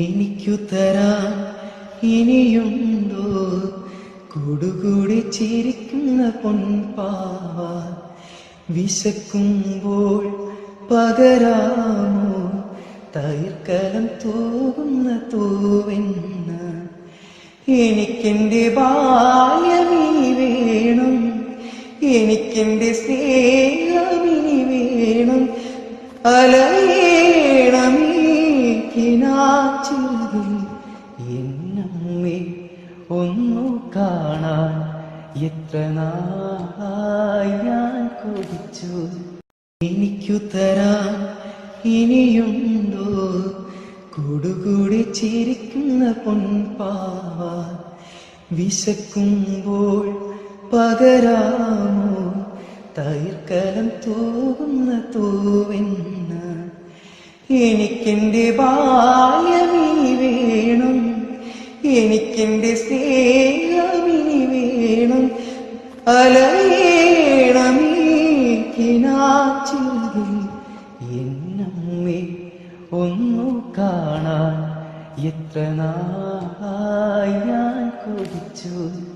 എനിക്കു ഇനിയുണ്ടോ? കൂടുകൂടി ചിരിക്കുന്ന പൊൻപാവ വിശക്കുമ്പോൾ പകരാമോ? തൈർക്കലം തൂകുന്ന തൂവെന്ന എനിക്കെന്റെ ബാല്യമീ വേണം. എനിക്കെന്റെ സ്നേഹമിനി വേണം. അലയേണമേ കിനാച്ചിറകിൽ എന്നമ്മേ ഒന്നു കാണാൻ എത്ര ഞാൻ കൊതിച്ചു. എനിക്കു തരാൻ ഇനിയുണ്ടോ? കൂടുകൂടി ചിരിക്കുന്ന പൊൻപാവ. വിശക്കുമ്പോൾ പകരാമോ? തൈർക്കലം തൂകുന്ന തൂവെന്ന എനിക്കെന്റെ ബാല്യമിനി വേണം. എനിക്കെന്റെ സ്നേഹമിനി വേണം. അലയേണമേക്കിനാച്ചിൽ എന്നമ്മേ ഒന്നു കാണാൻ എത്ര നാളായി ഞാൻ കൊതിച്ചു.